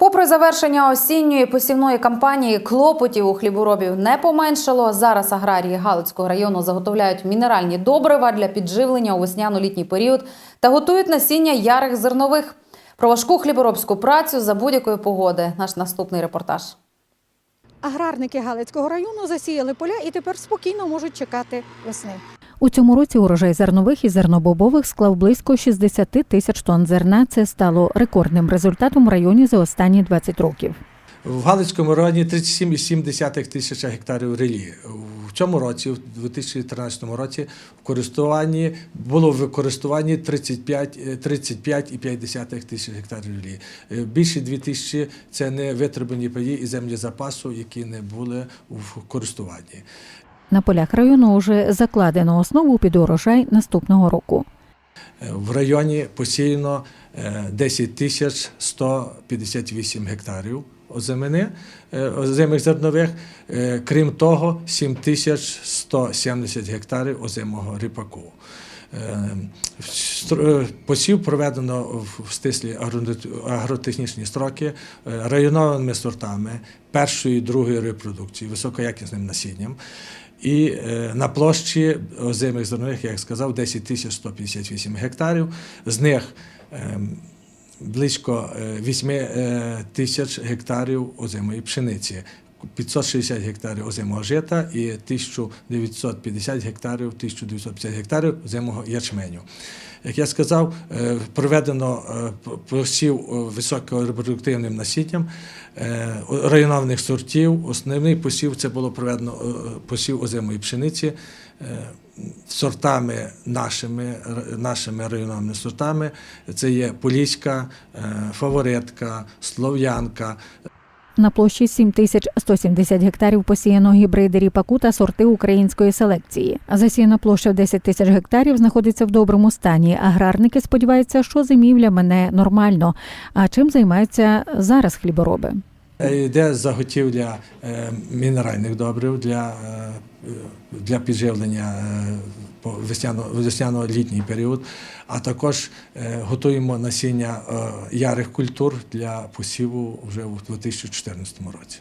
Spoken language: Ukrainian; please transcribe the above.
Попри завершення осінньої посівної кампанії, клопотів у хліборобів не поменшало. Зараз аграрії Галицького району заготовляють мінеральні добрива для підживлення у весняно-літній період та готують насіння ярих зернових. Про важку хліборобську працю за будь-якої погоди. Наш наступний репортаж. Аграрники Галицького району засіяли поля і тепер спокійно можуть чекати весни. У цьому році урожай зернових і зернобобових склав близько 60 тисяч тонн зерна. Це стало рекордним результатом в районі за останні 20 років. В Галицькому районі 37,7 тисяча гектарів релі. В цьому році, в 2013 році, в користуванні було в користуванні 35, е, 35,5 тисяч гектарів релі. Е, Більше 2 тисячі – це не витребані паї і землі запасу, які не були в користуванні. На полях району вже закладено основу під урожай наступного року. Е, В районі посіяно е, 10 тисяч 158 гектарів озимини, е, озимих зернових. Е, Крім того, 7 тисяч 170 гектарів озимого ріпаку. Е, е, Посів проведено в стислі агротехнічні строки е, районовими сортами першої, і другої репродукції, високоякісним насінням. І е, на площі озимих зернових, як сказав, 10 тисяч 158 гектарів. З них ем, близько е, 8 е, тисяч гектарів озимої пшениці. 560 гектарів озимого жита і 1950 гектарів, 1950 гектарів озимого ячменю. Як я сказав, е, проведено е, посів е, високорепродуктивним насінням е, сортів. Основний посів це було проведено посів озимої пшениці сортами нашими, нашими районованими сортами. Це є Поліська, Фаворитка, Слов'янка, На площі 7170 гектарів посіяно гібриди ріпаку та сорти української селекції. Засіяна площа в 10 тисяч гектарів знаходиться в доброму стані. Аграрники сподіваються, що зимівля мене нормально. А чим займаються зараз хлібороби? Е, Йде заготівля е, мінеральних добрив для, е, для підживлення весняно-літній період, а також е, готуємо насіння е, ярих культур для посіву вже у 2014 році.